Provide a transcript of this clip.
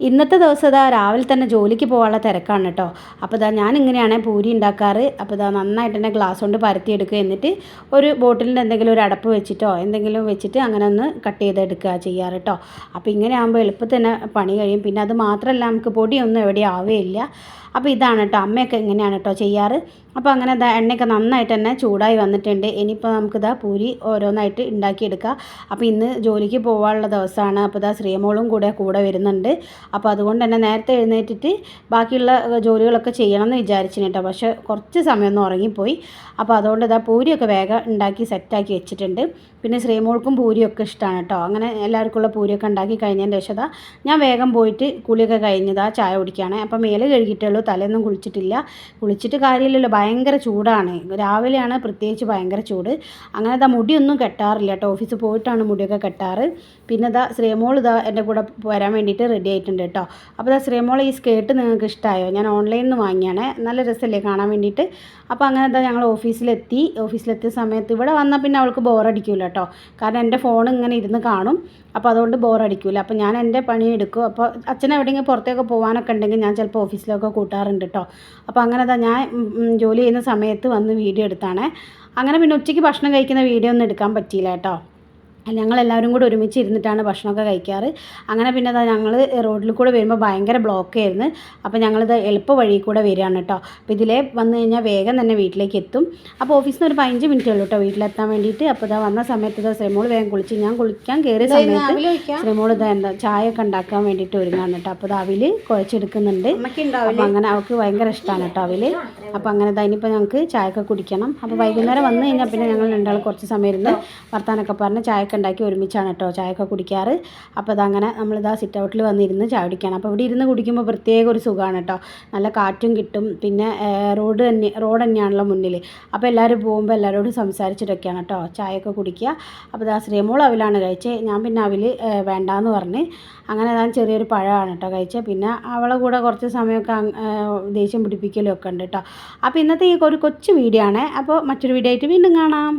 ഇന്നത്തെ ദിവസം ഇതാ രാവിലെ തന്നെ ജോലിക്ക് പോകാനുള്ള തിരക്കാണ് കേട്ടോ. അപ്പോൾ ഇതാ ഞാൻ ഇങ്ങനെയാണ് പൂരി ഉണ്ടാക്കാറ്. അപ്പോൾ ഇതാ നന്നായിട്ട് തന്നെ ഗ്ലാസ് കൊണ്ട് പരത്തിയെടുക്കുക. എന്നിട്ട് ഒരു ബോട്ടിലിന്റെ എന്തെങ്കിലും ഒരു അടപ്പ് വെച്ചിട്ടോ എന്തെങ്കിലും വെച്ചിട്ട് അങ്ങനെ ഒന്ന് കട്ട് ചെയ്തെടുക്കുക ചെയ്യാറ് കേട്ടോ. അപ്പോൾ ഇങ്ങനെ ആകുമ്പോൾ എളുപ്പത്തിൽ തന്നെ പണി കഴിയും. പിന്നെ അത് മാത്രമല്ല നമുക്ക് പൊടിയൊന്നും എവിടെ ആവുകയില്ല അപ്പോൾ ഇതാണ് കേട്ടോ. അമ്മയൊക്കെ ഇങ്ങനെയാണ് കേട്ടോ ചെയ്യാറ്. അപ്പോൾ അങ്ങനെ ഇതാ എണ്ണയൊക്കെ നന്നായിട്ട് തന്നെ ചൂടായി വന്നിട്ടുണ്ട്. ഇനിയിപ്പോൾ നമുക്കിതാ പൂരി ഓരോന്നായിട്ട് ഉണ്ടാക്കിയെടുക്കുക അപ്പോൾ ഇന്ന് ജോലിക്ക് പോകാനുള്ള ദിവസമാണ്. അപ്പോൾ ഇതാ ശ്രീമോളും കൂടെ കൂടെ വരുന്നുണ്ട്. അപ്പോൾ അതുകൊണ്ട് തന്നെ നേരത്തെ എഴുന്നേറ്റിട്ട് ബാക്കിയുള്ള ജോലികളൊക്കെ ചെയ്യണം എന്ന് വിചാരിച്ചിന് കേട്ടോ പക്ഷേ കുറച്ച് സമയമൊന്നും ഉറങ്ങിപ്പോയി. അപ്പോൾ അതുകൊണ്ട് ഇതാ പൂരിയൊക്കെ വേഗം ഉണ്ടാക്കി സെറ്റാക്കി വെച്ചിട്ടുണ്ട്. പിന്നെ ശ്രീമോൾക്കും പൂരിയൊക്കെ ഇഷ്ടമാണ് കേട്ടോ അങ്ങനെ എല്ലാവർക്കുള്ള പൂരിയൊക്കെ ഉണ്ടാക്കി കഴിഞ്ഞതിന്റെ ശേഷം ഞാൻ വേഗം പോയിട്ട് കുളിയൊക്കെ കഴിഞ്ഞതാ ചായ കുടിക്കുകയാണ്. അപ്പോൾ മേൽ കഴുകിയിട്ടുള്ളൂ തലയൊന്നും കുളിച്ചിട്ടില്ല. കുളിച്ചിട്ട് കാര്യമില്ലല്ലോ ഭയങ്കര ചൂടാണ്. രാവിലെയാണ് പ്രത്യേകിച്ച് ഭയങ്കര ചൂട്. അങ്ങനെ ഇതാ മുടിയൊന്നും കെട്ടാറില്ല കേട്ടോ ഓഫീസിൽ പോയിട്ടാണ് മുടിയൊക്കെ കെട്ടാറ്. പിന്നെ ഇതാ ശ്രീമോൾ ഇതാ എന്റെ കൂടെ വരാൻ വേണ്ടിയിട്ട് റെഡി ആയിട്ടുണ്ട് കേട്ടോ. അപ്പോൾ ദാ ശ്രീമോൾ ഈ സ്കേർട്ട് നിങ്ങൾക്ക് ഇഷ്ടമായോ ഞാൻ ഓൺലൈനിൽ നിന്ന് വാങ്ങിയാണ്. നല്ല രസമല്ലേ കാണാൻ വേണ്ടിയിട്ട്? അപ്പോൾ അങ്ങനെ എന്താ ഞങ്ങൾ ഓഫീസിലെത്തി. ഓഫീസിലെത്തിയ സമയത്ത് ഇവിടെ വന്നാൽ പിന്നെ അവൾക്ക് ബോറടിക്കില്ല കേട്ടോ. കാരണം എന്റെ ഫോൺ ഇങ്ങനെ ഇരുന്ന് കാണും. അപ്പോൾ അതുകൊണ്ട് ബോറടിക്കില്ല അപ്പോൾ ഞാൻ എന്റെ പണി എടുക്കും. അപ്പോൾ അച്ഛൻ എവിടെയെങ്കിലും പുറത്തേക്ക് പോകാനൊക്കെ ഉണ്ടെങ്കിൽ ഞാൻ ചിലപ്പോൾ ഓഫീസിലൊക്കെ കൂട്ടാറുണ്ട് കേട്ടോ. അപ്പോൾ അങ്ങനെ എന്താ ഞാൻ ജോലി ചെയ്യുന്ന സമയത്ത് വന്ന് വീഡിയോ എടുത്താണ്. അങ്ങനെ പിന്നെ ഉച്ചയ്ക്ക് ഭക്ഷണം കഴിക്കുന്ന വീഡിയോ ഒന്നും എടുക്കാൻ പറ്റിയില്ല കേട്ടോ. ഞങ്ങളെല്ലാവരും കൂടെ ഒരുമിച്ച് ഇരുന്നിട്ടാണ് ഭക്ഷണമൊക്കെ കഴിക്കാറ്. അങ്ങനെ പിന്നെ ഞങ്ങൾ റോഡിൽ കൂടെ വരുമ്പോൾ ഭയങ്കര ബ്ലോക്ക് ആയിരുന്നു. അപ്പോൾ ഞങ്ങളിത് എളുപ്പ വഴി കൂടെ വരികയാണ് കേട്ടോ അപ്പോൾ ഇതിലേ വന്നു കഴിഞ്ഞാൽ വേഗം തന്നെ വീട്ടിലേക്ക് എത്തും. അപ്പോൾ ഓഫീസിൽ നിന്ന് ഒരു പതിനഞ്ച് മിനിറ്റേ ഉള്ളൂ കേട്ടോ വീട്ടിലെത്താൻ വേണ്ടിയിട്ട്. അപ്പോൾ ഇതാ വന്ന സമയത്ത് ഇതാ ശ്രീമോൾ വേഗം കുളിച്ച് ഞാൻ കുളിക്കാൻ കയറിയ സമയത്ത് ശ്രീമോൾ ഇതാ എന്താ ചായ ഒക്കെ ഉണ്ടാക്കാൻ വേണ്ടിയിട്ട് ഒരുങ്ങാണ് കേട്ടോ അപ്പോൾ ഇത് അവിൽ കുഴച്ചെടുക്കുന്നുണ്ട്. അപ്പോൾ അങ്ങനെ അവൾക്ക് ഭയങ്കര ഇഷ്ടമാണ് കേട്ടോ അവിൽ അപ്പോൾ അങ്ങനെ അതിനിപ്പോൾ ഞങ്ങൾക്ക് ചായയൊക്കെ കുടിക്കണം. അപ്പോൾ വൈകുന്നേരം വന്നു കഴിഞ്ഞാൽ പിന്നെ ഞങ്ങൾ രണ്ടാൾ കുറച്ച് സമയം ഇരുന്ന് വർത്താനൊക്കെ പറഞ്ഞ് ചായയൊക്കെ ഉണ്ടാക്കി ഒരുമിച്ചാണ് കേട്ടോ ചായയൊക്കെ കുടിക്കാറ്. അപ്പോൾ അതങ്ങനെ നമ്മളിതാ സിറ്റ് ഔട്ടിൽ വന്നിരുന്ന് ചായ കുടിക്കണം. അപ്പോൾ ഇവിടെ ഇരുന്ന് കുടിക്കുമ്പോൾ പ്രത്യേക ഒരു സുഖമാണ് കേട്ടോ. നല്ല കാറ്റും കിട്ടും. പിന്നെ റോഡ് തന്നെ റോഡ് തന്നെയാണല്ലോ മുന്നിൽ അപ്പോൾ എല്ലാവരും പോകുമ്പോൾ എല്ലാവരോടും സംസാരിച്ചിട്ടൊക്കെയാണ് കേട്ടോ ചായയൊക്കെ കുടിക്കുക. അപ്പോൾ ഇതാ ശ്രീമോൾ അവിലാണ് കഴിച്ചത് ഞാൻ പിന്നെ അവിൽ വേണ്ടാന്ന് പറഞ്ഞ് അങ്ങനെ ഞാൻ ചെറിയൊരു പഴമാണ് കേട്ടോ കഴിച്ചത് പിന്നെ അവളെ കൂടെ കുറച്ച് സമയമൊക്കെ ദേഷ്യം പിടിപ്പിക്കലും ഒക്കെ ഉണ്ട് കേട്ടോ. അപ്പോൾ ഇന്നത്തെ ഈ ഒരു കൊച്ചു വീഡിയോ ആണ്. അപ്പോൾ മറ്റൊരു വീഡിയോ ആയിട്ട് വീണ്ടും കാണാം.